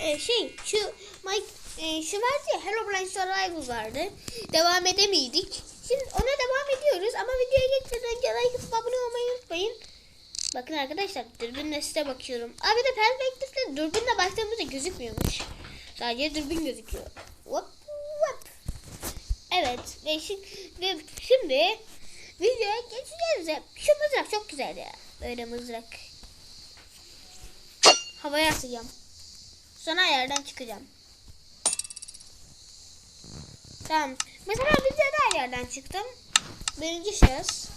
e, şey şu Mike e, şu vardı ya Herobrine Survival vardı. Devam edemiydik. Şimdi ona devam ediyoruz ama videoya geçmeden önce like atıp abone olmayı unutmayın. Bakın arkadaşlar dürbünle size bakıyorum. Abi de perspektifle dürbünle baktığımızda gözükmüyormuş. Sadece dürbün gözüküyor. Hop hop. Evet ve, şi- ve şimdi videoya geçeceğiz. Şu mızrak çok güzel ya. Böyle mızrak. Havaya atacağım. Sonra yerden çıkacağım. Tamam. Mesela videoda her yerden çıktım. Birinci şahıs.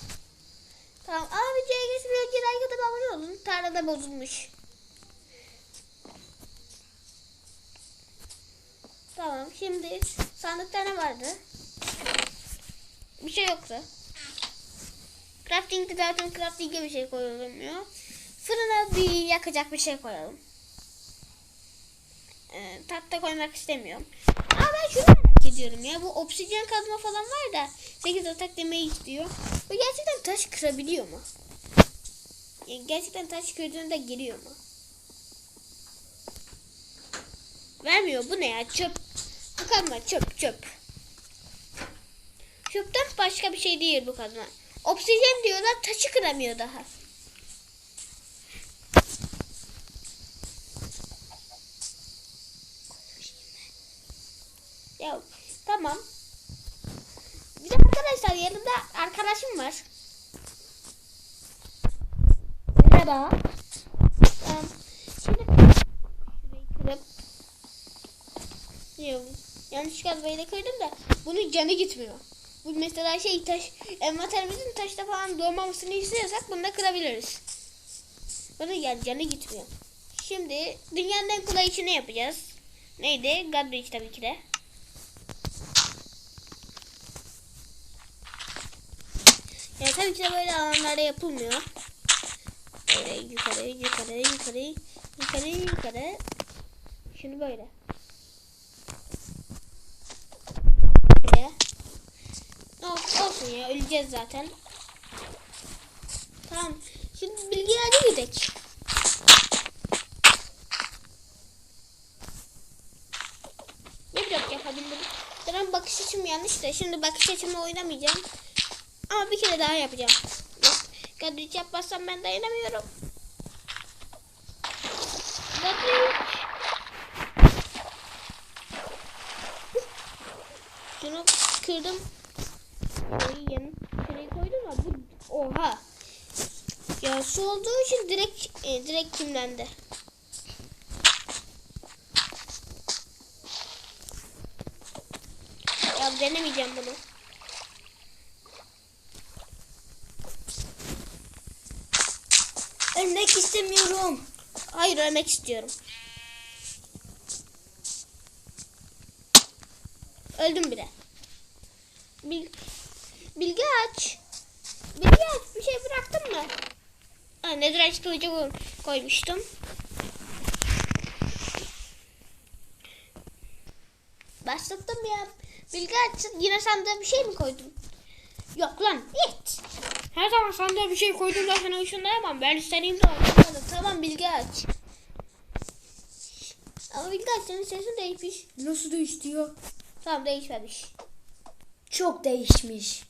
Tamam. Ama videoya geçmeden önce like atıp abone olun. Tarlada bozulmuş. Tamam. Şimdi sandıkta ne vardı? Bir şey yoktu. Crafting'de zaten crafting'e bir şey koyulmuyor. Fırına bir yakacak bir şey koyalım. Ee, tahta koymak istemiyorum. Ama ben şunu merak ediyorum ya. Bu obsidyen kazma falan var da 8 atak demeyi istiyor. Bu gerçekten taş kırabiliyor mu? Yani gerçekten taş kırdığında giriyor mu? Vermiyor. Bu ne ya? Çöp. Bu kazma çöp çöp. Çöpten başka bir şey değil bu kazma. Obsidyen diyorlar taşı kıramıyor daha. Ya tamam. Bir de arkadaşlar yanımda arkadaşım var. Merhaba. Tamam. Şimdi kırıp Yok. Yanlış kazmayı da kırdım da bunun canı gitmiyor. Bu mesela şey taş envanterimizin taşta falan doğmamasını istiyorsak bunu da kırabiliriz. Bunun yani canı gitmiyor. Şimdi dünyanın en kolay işini yapacağız. Neydi? Godbridge tabii ki de. Yani tabii ki böyle alanlarda yapılmıyor. Böyle yukarı, yukarı, yukarı, yukarı, yukarı. Şunu böyle. Böyle. Olsun, olsun ya, öleceğiz zaten. Tamam. Şimdi bilgilere gidelim. Ne blok yapabildim? Zaten bakış açım yanlış da şimdi bakış açımla oynamayacağım. Ama bir kere daha yapacağım. Kadriç yapmazsam ben dayanamıyorum. Kadriç. Şunu kırdım. Koyayım. Şurayı koydum ama bu oha. Ya su olduğu için direkt e, direkt kimlendi. Ya denemeyeceğim bunu. Ölmek istemiyorum. Hayır ölmek istiyorum. Öldüm bile. Bil, bilgi aç. Bilgi aç. Bir şey bıraktın mı? Ha, nedir aç koymuştum. Başlattım ya. Bilgi aç. Yine sandığa bir şey mi koydun? Yok lan. Git. Her zaman sandığa bir şey koyduğumda sana ışınlayamam. Ben istediğimde oynayamadım. Tamam bilgi aç. Ama bilgi aç senin sesin değişmiş. Nasıl değişiyor? Tamam değişmemiş. Çok değişmiş.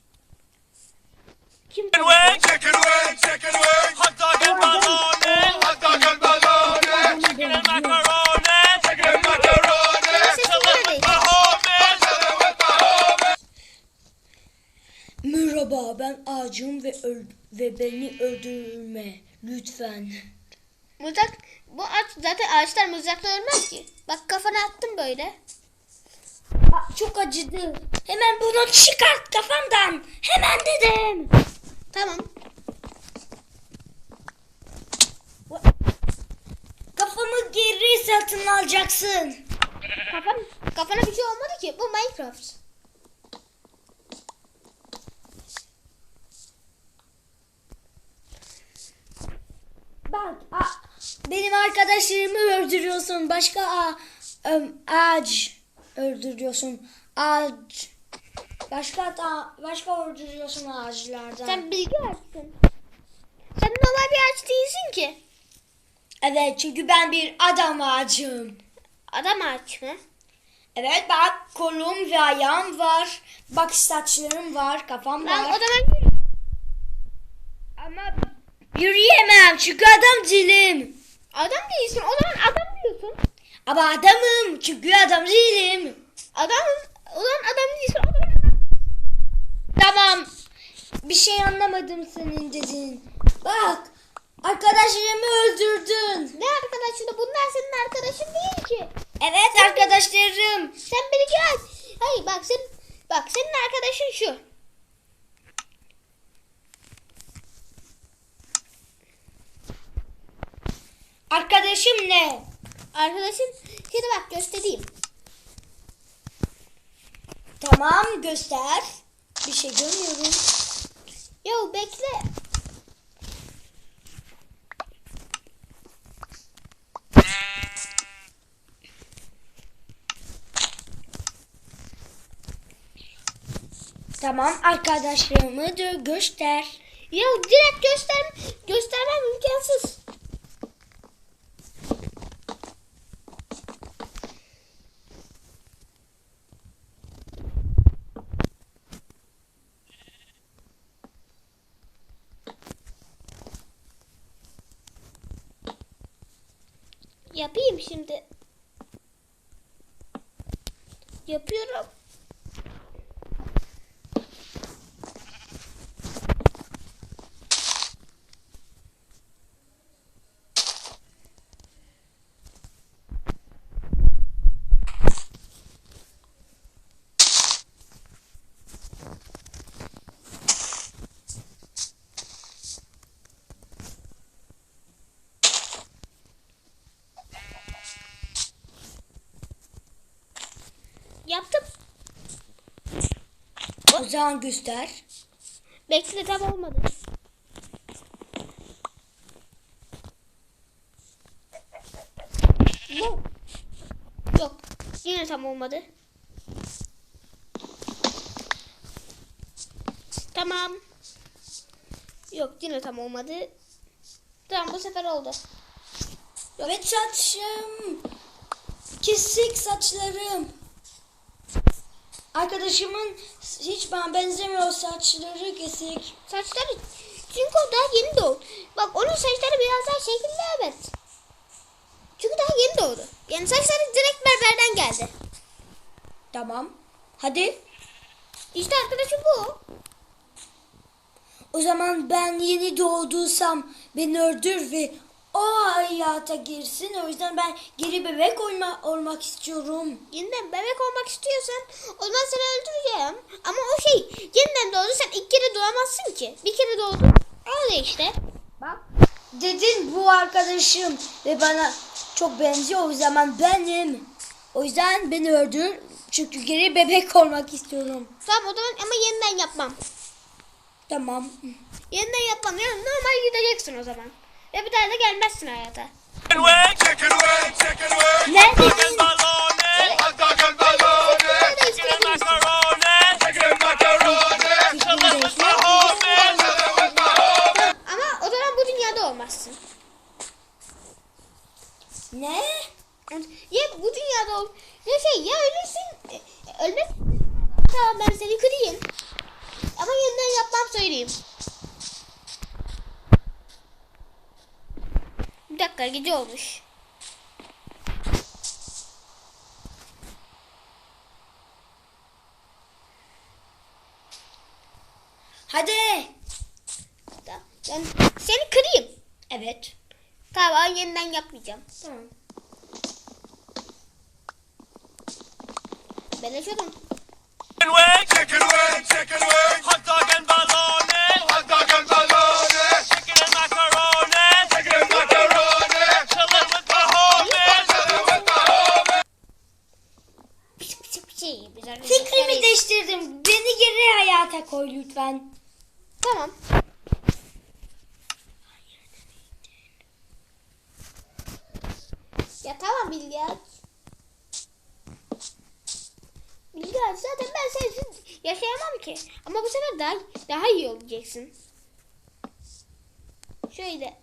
Kim chicken wing, chicken wing, hot dog and bologna, hot dog and bologna, Merhaba ben ağacım ve öl ve beni öldürme lütfen. Mızrak bu ağaç zaten ağaçlar mızrakla ölmez ki. Bak kafana attım böyle. Aa, çok acıdı. Hemen bunu çıkart kafamdan. Hemen dedim. Tamam. Kafamı geri satın alacaksın. Kafam, kafana bir şey olmadı ki. Bu Minecraft. Bak a, benim arkadaşlarımı öldürüyorsun. Başka a, em, ağaç öldürüyorsun. Ağaç. Başka da, başka öldürüyorsun ağaçlardan. Sen bilgi açsın. Sen normal bir ağaç değilsin ki. Evet çünkü ben bir adam ağacım. Adam ağaç mı? Evet bak kolum ve ayağım var. Bak saçlarım var, kafam o var. zaman yürü. Ama yürüyemem çünkü adam değilim. Adam değilsin. O zaman adam diyorsun. Ama adamım çünkü adam değilim. Adam, o zaman adam değilsin. O zaman adam. Tamam. Bir şey anlamadım senin dediğin. Bak arkadaşlarımı öldürdün. Ne arkadaşı da bunlar senin arkadaşın değil ki. Evet arkadaşlarım. Sen beni gel. Hayır bak sen bak senin arkadaşın şu. Arkadaşım ne? Arkadaşın şimdi bak göstereyim. Tamam göster. Bir şey görmüyorum. Yo bekle. Tamam arkadaşlarımı da göster. Ya direkt göster Yapayım şimdi. Yapıyorum. Yaptım. O zaman göster. Bekle tam olmadı. Bu. Yok. Yine tam olmadı. Tamam. Yok yine tam olmadı. Tamam bu sefer oldu. Evet saçım. Kesik saçlarım. Arkadaşımın hiç bana benzemiyor saçları kesik. Saçları çünkü o daha yeni doğdu. Bak onun saçları biraz daha şekilli evet. Çünkü daha yeni doğdu. Yani saçları direkt berberden geldi. Tamam. Hadi. İşte arkadaşım bu. O zaman ben yeni doğduysam beni öldür ve o hayata girsin. O yüzden ben geri bebek olma, olmak istiyorum. Yeniden bebek olmak istiyorsan o zaman seni öldüreceğim. Ama o şey yeniden doğdu sen ilk kere doğamazsın ki. Bir kere doğdun. Öyle işte. Bak. Dedin bu arkadaşım ve bana çok benziyor. O zaman benim. O yüzden beni öldür. Çünkü geri bebek olmak istiyorum. Tamam o zaman ama yeniden yapmam. Tamam. Yeniden yapmam. Yani normal gideceksin o zaman. Ve bir daha da gelmezsin hayata. Chicken wing, chicken wing, chicken wing. Ne Hot dog dedin? and bologna. Hot dog and bologna. Chicken and macaroni. Chicken and macaroni. Chillin' with my homies. Chillin' with my homies. Ama o zaman bu dünyada olmazsın. Ne? Ya bu dünyada ol. Ya şey ya ölürsün. e, Ölmek. Tamam ben seni kırayım. Ama yeniden yapmam söyleyeyim. Bir dakika gece olmuş. Hadi. Ben seni kırayım. Evet. Tamam yeniden yapmayacağım. Tamam. Ben açıyordum. Chicken wing, chicken. Hayata koy lütfen. Tamam. Ya tamam Bilge aç. Bilge aç zaten ben sensiz yaşayamam ki. Ama bu sefer daha daha iyi olacaksın. Şöyle.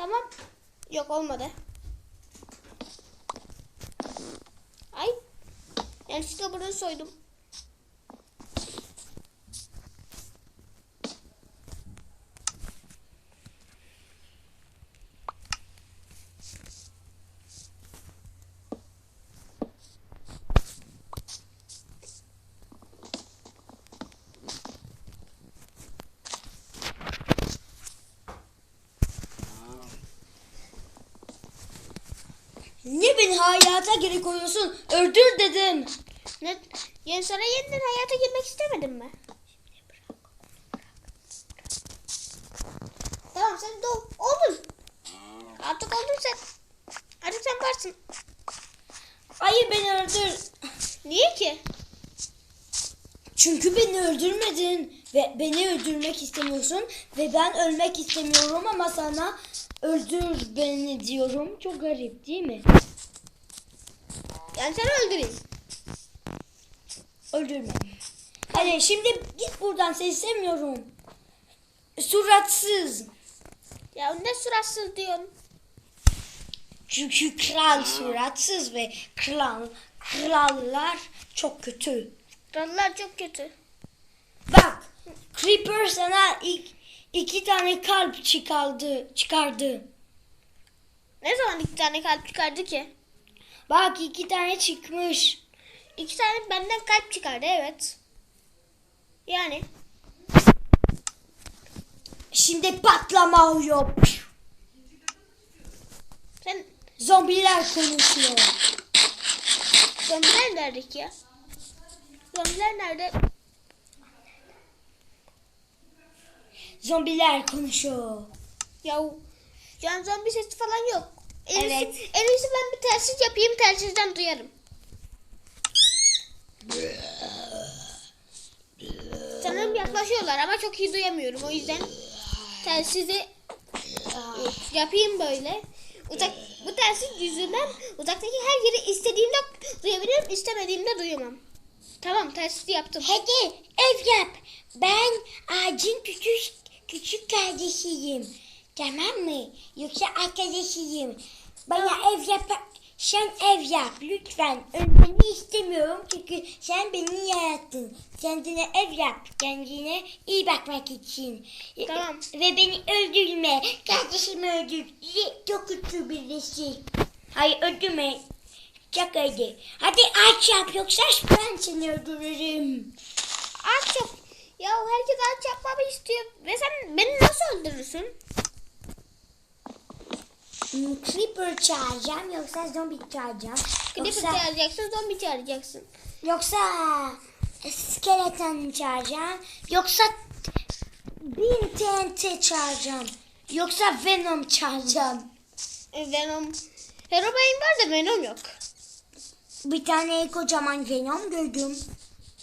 Tamam. Yok olmadı. Ay. Yanlışlıkla bunu soydum. Ne beni hayata geri koyuyorsun? Öldür dedim. Ne? Yani sonra yeniden hayata girmek istemedin mi? Tamam sen doğ. Oldun. Artık oldun sen. Artık sen varsın. Hayır beni öldür. Niye ki? Çünkü beni öldürmedin ve beni öldürmek istemiyorsun ve ben ölmek istemiyorum ama sana öldür beni diyorum. Çok garip değil mi? Yani seni öldüreyim. Öldürme. Hadi şimdi git buradan seni sevmiyorum. Suratsız. Ya ne suratsız diyorsun. Çünkü kral suratsız ve kral krallar çok kötü. Krallar çok kötü. Bak Creeper sana ilk iki tane kalp çıkardı. çıkardı. Ne zaman iki tane kalp çıkardı ki? Bak iki tane çıkmış. İki tane benden kalp çıkardı evet. Yani Şimdi patlama oluyor. sen Zombiler konuşuyor. zombiler nerede ki ya? Zombiler nerede? Zombiler konuşuyor. Ya an zombi sesi falan yok. En iyisi- Evet. En iyisi ben bir telsiz yapayım telsizden duyarım. Sanırım yaklaşıyorlar ama çok iyi duyamıyorum. O yüzden telsizi e, yapayım böyle. Uzak, bu telsiz yüzünden uzaktaki her yeri istediğimde duyabilirim, istemediğimde duyamam. Tamam, telsizi yaptım. Hadi ev yap. Ben ağacın küçük küçük kardeşiyim. Tamam mı? Yoksa arkadaşıyım. Bana ev yap. Sen ev yap lütfen. Ölmeni istemiyorum çünkü sen beni yarattın. Kendine ev yap. Kendine iyi bakmak için. Tamam. Ve beni öldürme. Kardeşimi öldür. Çok kötü birisi. Hayır öldürme. Şakaydı. Hadi aç yap yoksa ben seni öldürürüm. Ağaç yap. Ya herkes ağaç yapmamı istiyor. Ve sen beni nasıl öldürürsün? Hmm, Creeper çağıracağım yoksa zombi çağıracağım. Creeper Yoksa, çağıracaksın, zombi çağıracaksın. yoksa skeleton çağıracağım. Yoksa bin TNT çağıracağım. Yoksa Venom çağıracağım. E, Venom. Herobrine var da Venom yok. Bir tane kocaman Venom gördüm.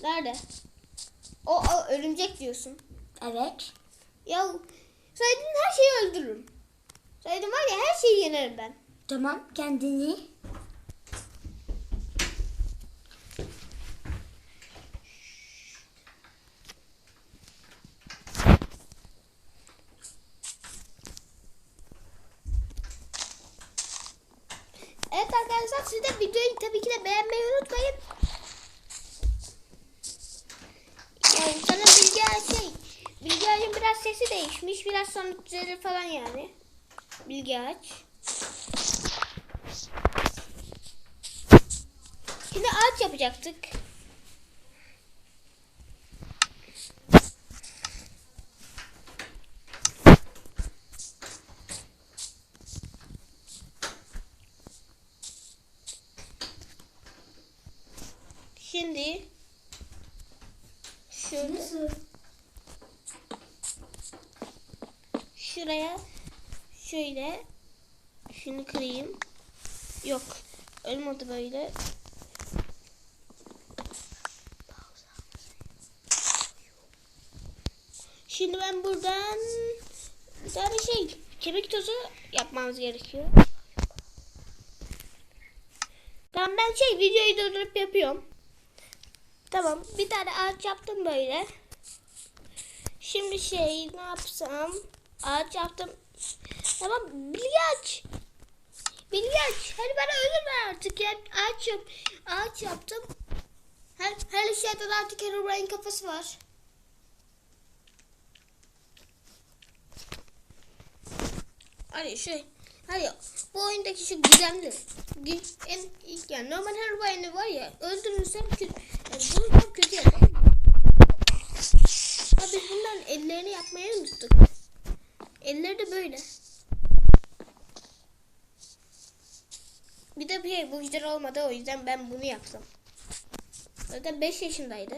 Nerede? O, o örümcek diyorsun. Evet. Ya söylediğin her şeyi öldürürüm. Söyledim var ya her şeyi yenerim ben. Tamam kendini. Evet arkadaşlar siz de videoyu tabii ki de beğenmeyi unutmayın. Yani sana Bilge şey, Bilge Ağaç'ın biraz sesi değişmiş. Biraz sonra düzelir falan yani. Bilge Ağaç. Şimdi ağaç yapacaktık. Şimdi şöyle Nasıl? şuraya şöyle şunu kırayım. Yok. Olmadı böyle. Şimdi ben buradan bir tane şey kemik tozu yapmamız gerekiyor. Tamam ben şey videoyu durdurup yapıyorum. Tamam bir tane ağaç yaptım böyle. Şimdi şey ne yapsam ağaç yaptım. Tamam bilgi aç. Bilgi aç. Hadi bana ödül ver artık ya. Ağaç. Ağaç yaptım. Her, her şeyde de artık Herobrine kafası var. Hadi şey. Hadi bu oyundaki şu gizemli. Gi- En, yani normal Herobrine'i var ya öldürürsem kötü. Yani bunu çok kötü yapalım. Ha biz bunların ellerini yapmayı unuttuk. Elleri de böyle. Bir de bir bu güzel olmadı o yüzden ben bunu yaptım. Zaten 5 yaşındaydı.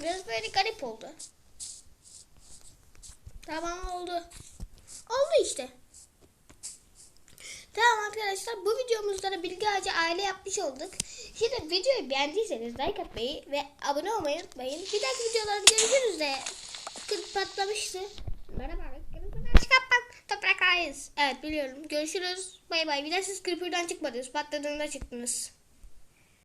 Biraz böyle garip oldu. Tamam oldu. Oldu işte. Tamam arkadaşlar bu videomuzda da Bilgi Ağacı aile yapmış olduk. Şimdi videoyu beğendiyseniz like atmayı ve abone olmayı unutmayın. Bir dahaki videolarda görüşürüz de. Kırk patlamıştı. Merhaba. Kapat. Toprak ayız. Evet biliyorum. Görüşürüz. Bay bay. Bir de siz kırpırdan çıkmadınız. Patladığında çıktınız.